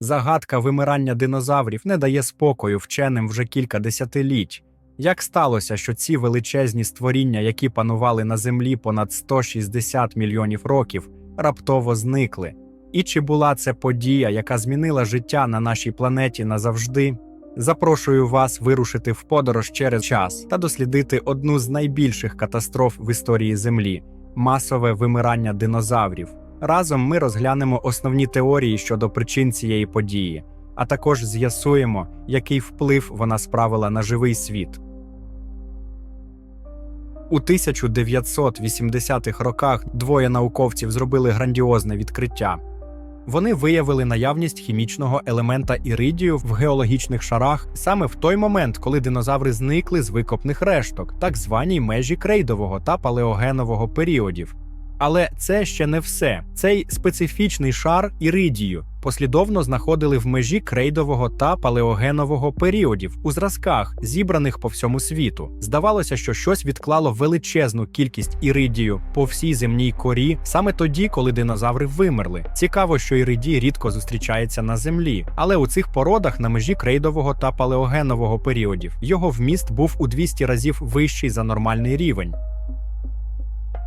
Загадка вимирання динозаврів не дає спокою вченим вже кілька десятиліть. Як сталося, що ці величезні створіння, які панували на землі понад 160 мільйонів років, раптово зникли? І чи була це подія, яка змінила життя на нашій планеті назавжди? Запрошую вас вирушити в подорож через час та дослідити одну з найбільших катастроф в історії Землі масове вимирання динозаврів. Разом ми розглянемо основні теорії щодо причин цієї події, а також з'ясуємо, який вплив вона справила на живий світ. У 1980-х роках двоє науковців зробили грандіозне відкриття. Вони виявили наявність хімічного елемента іридію в геологічних шарах саме в той момент, коли динозаври зникли з викопних решток, так званій межі крейдового та палеогенового періодів. Але це ще не все. Цей специфічний шар іридію послідовно знаходили в межі крейдового та палеогенового періодів у зразках, зібраних по всьому світу. Здавалося, що щось відклало величезну кількість іридію по всій земній корі саме тоді, коли динозаври вимерли. Цікаво, що іридій рідко зустрічається на землі, але у цих породах на межі крейдового та палеогенового періодів його вміст був у 200 разів вищий за нормальний рівень.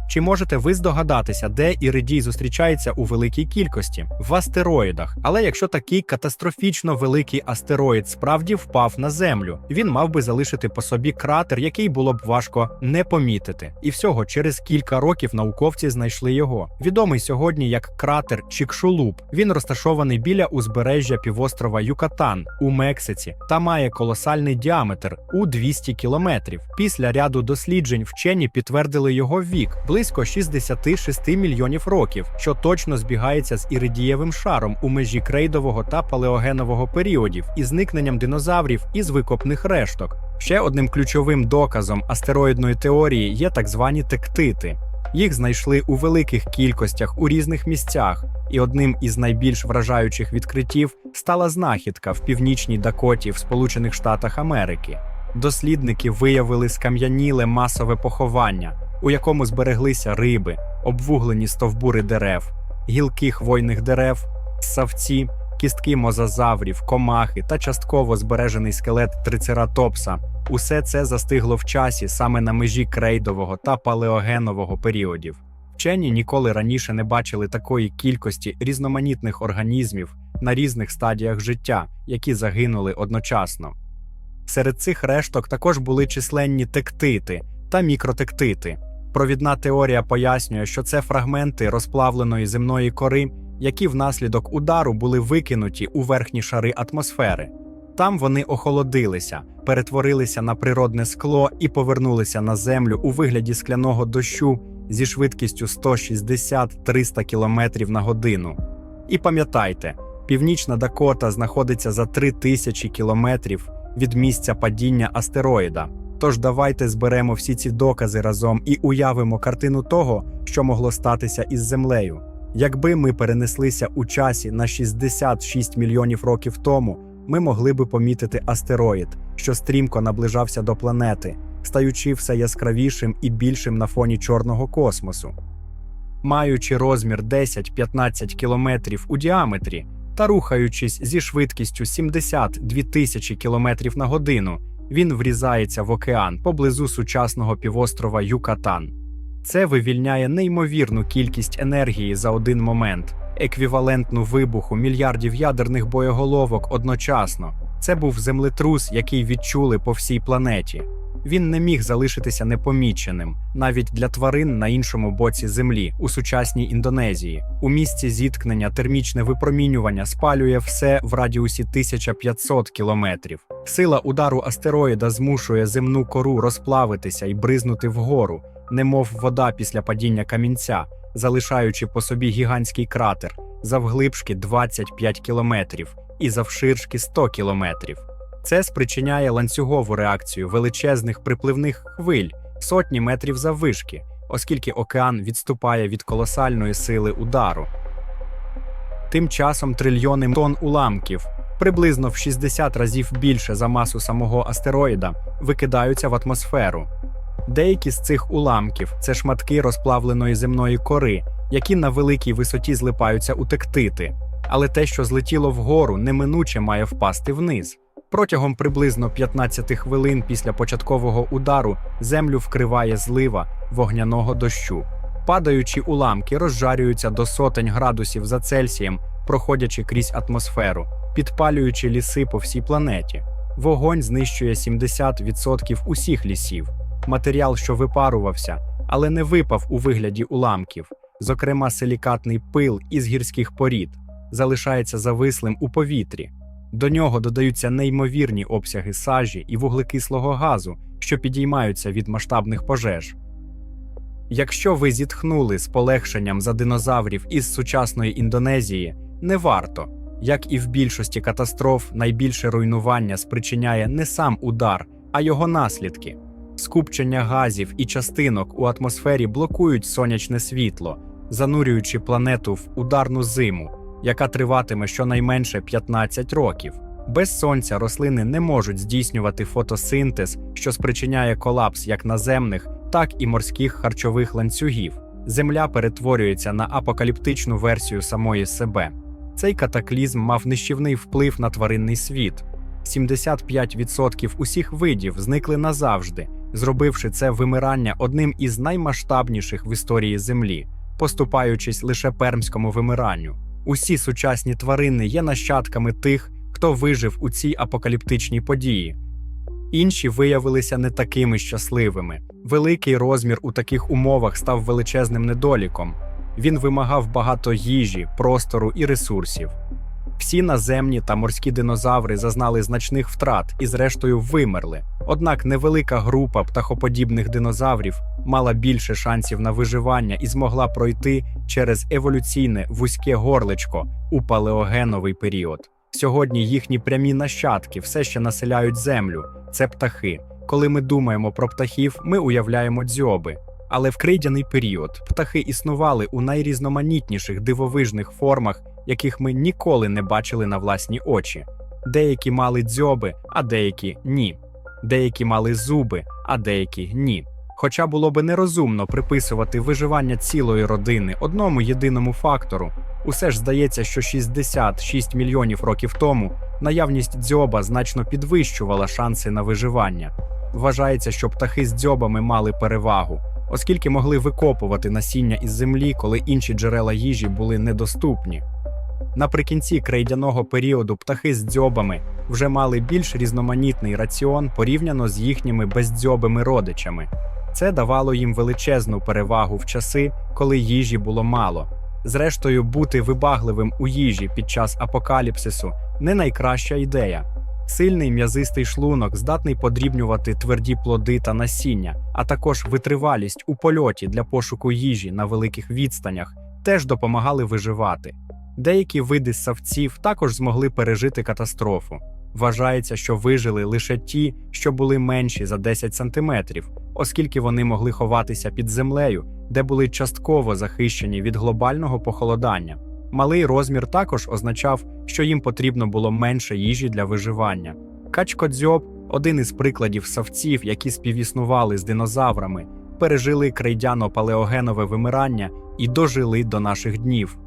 Чи можете ви здогадатися, де іридій зустрічається у великій кількості? В астероїдах. Але якщо такий катастрофічно великий астероїд справді впав на землю, він мав би залишити по собі кратер, який було б важко не помітити. І всього через кілька років науковці знайшли його. Відомий сьогодні як кратер Чікшулуп. Він розташований біля узбережжя півострова Юкатан у Мексиці та має колосальний діаметр у 200 кілометрів. Після ряду досліджень вчені підтвердили його вік близько 66 мільйонів років, що точно збігається з іридієвим шаром у межі крейдового та палеогенового періодів і зникненням динозаврів із викопних решток. Ще одним ключовим доказом астероїдної теорії є так звані тектити. Їх знайшли у великих кількостях у різних місцях, і одним із найбільш вражаючих відкриттів стала знахідка в північній Дакоті в Сполучених Штатах Америки. Дослідники виявили скам'яніле масове поховання, у якому збереглися риби, обвуглені стовбури дерев, гілки хвойних дерев, савці, кістки мозазаврів, комахи та частково збережений скелет трицератопса. Усе це застигло в часі саме на межі крейдового та палеогенового періодів. Вчені ніколи раніше не бачили такої кількості різноманітних організмів на різних стадіях життя, які загинули одночасно. Серед цих решток також були численні тектити та мікротектити. Провідна теорія пояснює, що це фрагменти розплавленої земної кори, які внаслідок удару були викинуті у верхні шари атмосфери. Там вони охолодилися, перетворилися на природне скло і повернулися на землю у вигляді скляного дощу зі швидкістю 160-300 км на годину. І пам'ятайте, північна Дакота знаходиться за 3000 кілометрів від місця падіння астероїда. Тож давайте зберемо всі ці докази разом і уявимо картину того, що могло статися із землею. Якби ми перенеслися у часі на 66 мільйонів років тому, ми могли би помітити астероїд, що стрімко наближався до планети, стаючи все яскравішим і більшим на фоні чорного космосу. Маючи розмір 10-15 кілометрів у діаметрі та рухаючись зі швидкістю 72 тисячі кілометрів на годину, він врізається в океан поблизу сучасного півострова Юкатан. Це вивільняє неймовірну кількість енергії за один момент, еквівалентну вибуху мільярдів ядерних боєголовок одночасно. Це був землетрус, який відчули по всій планеті. Він не міг залишитися непоміченим навіть для тварин на іншому боці землі у сучасній Індонезії. У місці зіткнення термічне випромінювання спалює все в радіусі 1500 кілометрів. Сила удару астероїда змушує земну кору розплавитися і бризнути вгору, немов вода після падіння камінця, залишаючи по собі гігантський кратер завглибшки 25 кілометрів і завширшки 100 кілометрів. Це спричиняє ланцюгову реакцію величезних припливних хвиль сотні метрів заввишки, оскільки океан відступає від колосальної сили удару. Тим часом трильйони тонн уламків, приблизно в 60 разів більше за масу самого астероїда, викидаються в атмосферу. Деякі з цих уламків це шматки розплавленої земної кори, які на великій висоті злипаються у тектити. але те, що злетіло вгору, неминуче має впасти вниз. Протягом приблизно 15 хвилин після початкового удару землю вкриває злива вогняного дощу. Падаючі уламки розжарюються до сотень градусів за Цельсієм, проходячи крізь атмосферу, підпалюючи ліси по всій планеті. Вогонь знищує 70% усіх лісів. Матеріал, що випарувався, але не випав у вигляді уламків, зокрема силікатний пил із гірських порід, залишається завислим у повітрі. До нього додаються неймовірні обсяги сажі і вуглекислого газу, що підіймаються від масштабних пожеж. Якщо ви зітхнули з полегшенням за динозаврів із сучасної Індонезії, не варто. Як і в більшості катастроф, найбільше руйнування спричиняє не сам удар, а його наслідки. Скупчення газів і частинок у атмосфері блокують сонячне світло, занурюючи планету в ударну зиму, яка триватиме щонайменше 15 років. Без сонця рослини не можуть здійснювати фотосинтез, що спричиняє колапс як наземних, так і морських харчових ланцюгів. Земля перетворюється на апокаліптичну версію самої себе. Цей катаклізм мав нищівний вплив на тваринний світ. 75% усіх видів зникли назавжди, зробивши це вимирання одним із наймасштабніших в історії Землі, поступаючись лише пермському вимиранню. Усі сучасні тварини є нащадками тих, хто вижив у цій апокаліптичній події. Інші виявилися не такими щасливими. Великий розмір у таких умовах став величезним недоліком. Він вимагав багато їжі, простору і ресурсів. Всі наземні та морські динозаври зазнали значних втрат і, зрештою, вимерли. Однак невелика група птахоподібних динозаврів мала більше шансів на виживання і змогла пройти через еволюційне вузьке горличко у палеогеновий період. Сьогодні їхні прямі нащадки все ще населяють землю. Це птахи. Коли ми думаємо про птахів, ми уявляємо дзьоби. Але в крейдяний період птахи існували у найрізноманітніших дивовижних формах, яких ми ніколи не бачили на власні очі. Деякі мали дзьоби, а деякі ні. Деякі мали зуби, а деякі ні. Хоча було би нерозумно приписувати виживання цілої родини одному єдиному фактору, усе ж здається, що 66 мільйонів років тому наявність дзьоба значно підвищувала шанси на виживання. Вважається, що птахи з дзьобами мали перевагу, оскільки могли викопувати насіння із землі, коли інші джерела їжі були недоступні. Наприкінці крейдяного періоду птахи з дзьобами вже мали більш різноманітний раціон порівняно з їхніми бездзьобими родичами. Це давало їм величезну перевагу в часи, коли їжі було мало. Зрештою, бути вибагливим у їжі під час апокаліпсису не найкраща ідея. Сильний м'язистий шлунок здатний подрібнювати тверді плоди та насіння, а також витривалість у польоті для пошуку їжі на великих відстанях теж допомагали виживати. Деякі види савців також змогли пережити катастрофу. Вважається, що вижили лише ті, що були менші за 10 сантиметрів, оскільки вони могли ховатися під землею, де були частково захищені від глобального похолодання. Малий розмір також означав, що їм потрібно було менше їжі для виживання. Качкодзьоб один із прикладів савців, які співіснували з динозаврами, пережили крейдяно-палеогенове вимирання і дожили до наших днів.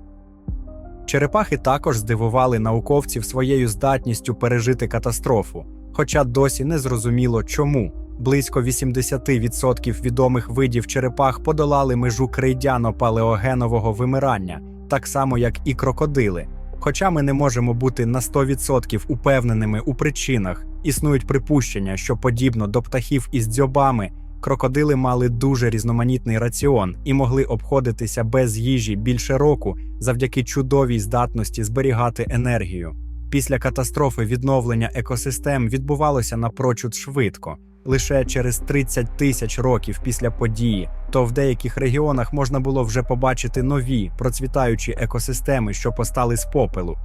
Черепахи також здивували науковців своєю здатністю пережити катастрофу, хоча досі не зрозуміло чому. Близько 80% відомих видів черепах подолали межу крейдяно-палеогенового вимирання, так само як і крокодили. Хоча ми не можемо бути на 100% упевненими у причинах, існують припущення, що подібно до птахів із дзьобами, крокодили мали дуже різноманітний раціон і могли обходитися без їжі більше року завдяки чудовій здатності зберігати енергію. Після катастрофи відновлення екосистем відбувалося напрочуд швидко. Лише через 30 тисяч років після події, то в деяких регіонах можна було вже побачити нові процвітаючі екосистеми, що постали з попелу.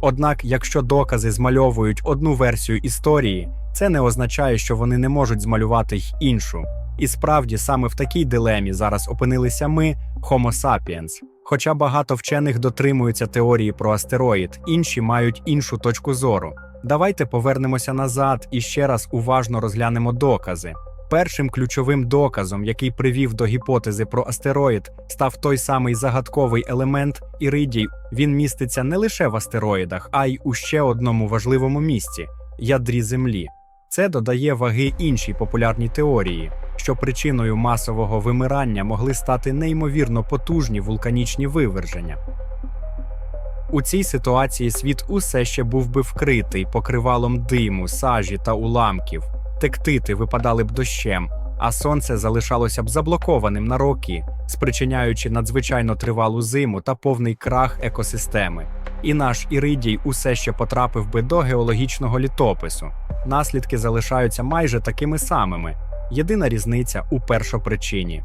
Однак, якщо докази змальовують одну версію історії, це не означає, що вони не можуть змалювати й іншу. І справді саме в такій дилемі зараз опинилися ми, Homo sapiens. Хоча багато вчених дотримуються теорії про астероїд, інші мають іншу точку зору. Давайте повернемося назад і ще раз уважно розглянемо докази. Першим ключовим доказом, який привів до гіпотези про астероїд, став той самий загадковий елемент іридій. Він міститься не лише в астероїдах, а й у ще одному важливому місці ядрі Землі. Це додає ваги іншій популярній теорії, що причиною масового вимирання могли стати неймовірно потужні вулканічні виверження. У цій ситуації світ усе ще був би вкритий покривалом диму, сажі та уламків, тектити випадали б дощем, а сонце залишалося б заблокованим на роки, спричиняючи надзвичайно тривалу зиму та повний крах екосистеми. І наш іридій усе ще потрапив би до геологічного літопису. Наслідки залишаються майже такими самими. Єдина різниця у першопричині.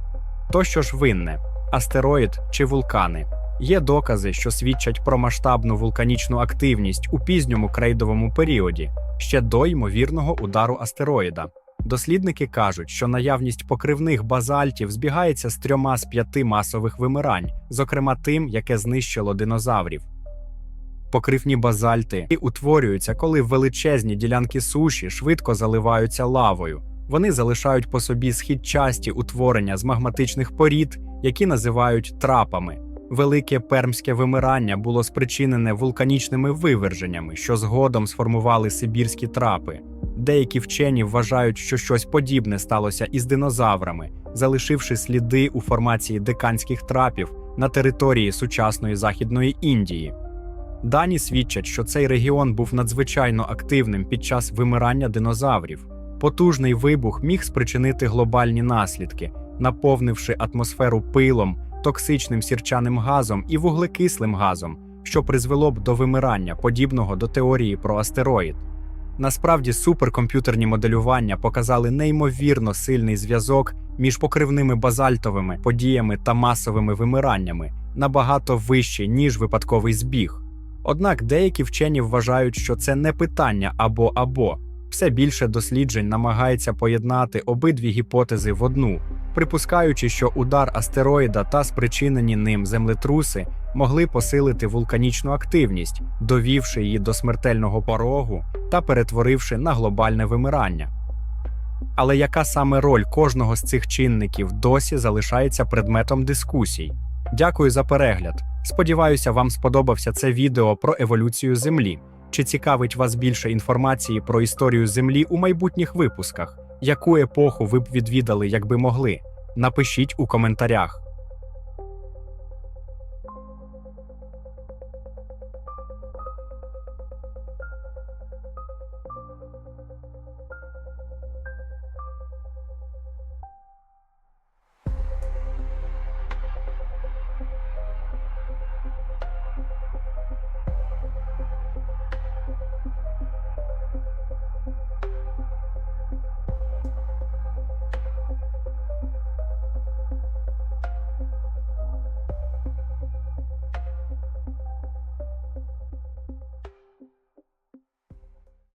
То що ж винне астероїд чи вулкани? Є докази, що свідчать про масштабну вулканічну активність у пізньому крейдовому періоді, ще до ймовірного удару астероїда. Дослідники кажуть, що наявність покривних базальтів збігається з трьома з п'яти масових вимирань, зокрема тим, яке знищило динозаврів. Покривні базальти утворюються, коли величезні ділянки суші швидко заливаються лавою. Вони залишають по собі східчасті утворення з магматичних порід, які називають трапами. Велике пермське вимирання було спричинене вулканічними виверженнями, що згодом сформували сибірські трапи. Деякі вчені вважають, що щось подібне сталося із динозаврами, залишивши сліди у формації деканських трапів на території сучасної Західної Індії. Дані свідчать, що цей регіон був надзвичайно активним під час вимирання динозаврів. Потужний вибух міг спричинити глобальні наслідки, наповнивши атмосферу пилом, токсичним сірчаним газом і вуглекислим газом, що призвело б до вимирання, подібного до теорії про астероїд. Насправді, суперкомп'ютерні моделювання показали неймовірно сильний зв'язок між покривними базальтовими подіями та масовими вимираннями, набагато вищий, ніж випадковий збіг. Однак деякі вчені вважають, що це не питання або або. Все більше досліджень намагається поєднати обидві гіпотези в одну, припускаючи, що удар астероїда та спричинені ним землетруси могли посилити вулканічну активність, довівши її до смертельного порогу та перетворивши на глобальне вимирання. Але яка саме роль кожного з цих чинників досі залишається предметом дискусій? Дякую за перегляд. Сподіваюся, вам сподобався це відео про еволюцію Землі. Чи цікавить вас більше інформації про історію Землі у майбутніх випусках? Яку епоху ви б відвідали, якби могли? Напишіть у коментарях.